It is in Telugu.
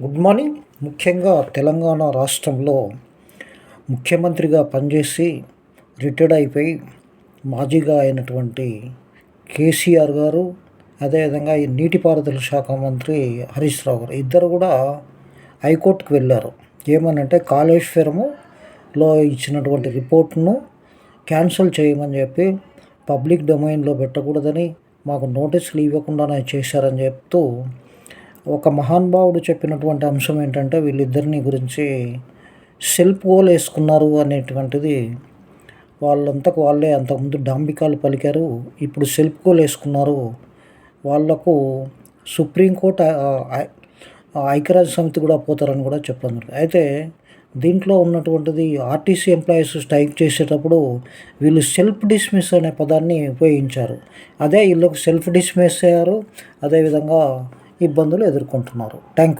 Good morning. ముఖ్యంగా తెలంగాణ రాష్ట్రంలో ముఖ్యమంత్రిగా పనిచేసి రిటైర్డ్ అయిపోయి మాజీగా అయినటువంటి కేసీఆర్ గారు అదేవిధంగా ఈ నీటిపారుదల శాఖ మంత్రి హరీష్ రావు గారు ఇద్దరు కూడా హైకోర్టుకు వెళ్ళారు. ఏమనంటే కాళేశ్వరములో ఇచ్చినటువంటి రిపోర్ట్ను క్యాన్సిల్ చేయమని చెప్పి పబ్లిక్ డొమైన్లో పెట్టకూడదని మాకు నోటీసులు ఇవ్వకుండానే చేశారని చెప్తూ ఒక మహానుభావుడు చెప్పినటువంటి అంశం ఏంటంటే వీళ్ళిద్దరిని గురించి సెల్ఫ్ గోల్ వేసుకున్నారు అనేటువంటిది. వాళ్ళంతకు వాళ్ళే అంతకుముందు డాంబికాలు పలికారు. ఇప్పుడు సెల్ఫ్ గోల్ వేసుకున్నారు. వాళ్ళకు సుప్రీంకోర్టు ఐక్యరాజ్య సమితి కూడా పోతారని కూడా చెప్పారు అయితే దీంట్లో ఉన్నటువంటిది ఆర్టీసీ ఎంప్లాయీస్ స్ట్రైక్ చేసేటప్పుడు వీళ్ళు సెల్ఫ్ డిస్మిస్ అనే పదాన్ని ఉపయోగించారు. అదే వీళ్ళకు సెల్ఫ్ డిస్మిస్ అయ్యారు. అదేవిధంగా ఇబ్బందులు ఎదుర్కొంటున్నారు. థ్యాంక్